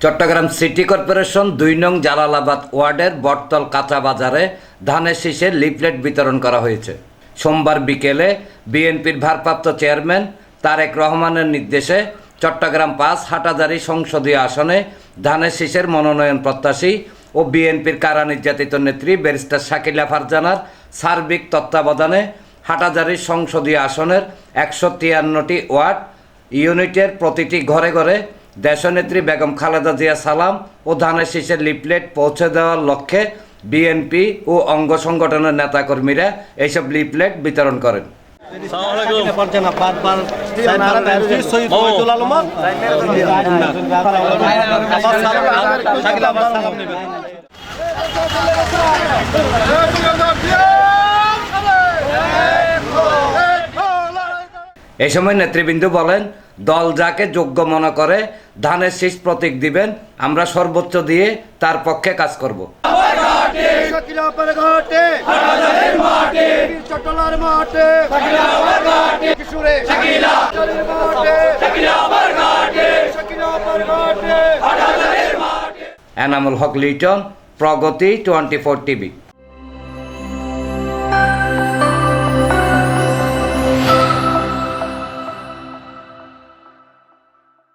Chittagong city corporation দুই নং জালালাবাদ ওয়ার্ডের বটতল কাঁচা বাজারে ধানের শীষে লিফলেট বিতরণ করা হয়েছে। সোমবার বিকেলে বিএনপির ভারপ্রাপ্ত চেয়ারম্যান তারেক রহমানের নির্দেশে চট্টগ্রাম পাঁচ হাটাজারি সংসদীয় আসনে ধানের শীষের মনোনয়ন প্রত্যাশী ও বিএনপির কারা নির্যাতিত নেত্রী ব্যারিস্টার শাকিলা ফারজানার সার্বিক তত্ত্বাবধানে হাটাজারি সংসদীয় আসনের একশো তিয়ান্নটি ওয়ার্ড ইউনিটের প্রতিটি ঘরে ঘরে দেশনেত্রী বেগম খালেদা জিয়া সালাম ও ধানের শীষের লিফলেট পৌঁছে দেওয়ার লক্ষ্যে বিএনপি ও অঙ্গ সংগঠনের নেতাকর্মীরা এইসব লিফলেট বিতরণ করেন। এই সময় নেতৃবৃন্দ বলেন দল যাকে যোগ্য মনে করে, ধানের শীষ প্রতীক দিবেন, আমরা সর্বোচ্চ দিয়ে তার পক্ষে কাজ করব। Enamul Haque Liton, Pragati twenty four TV.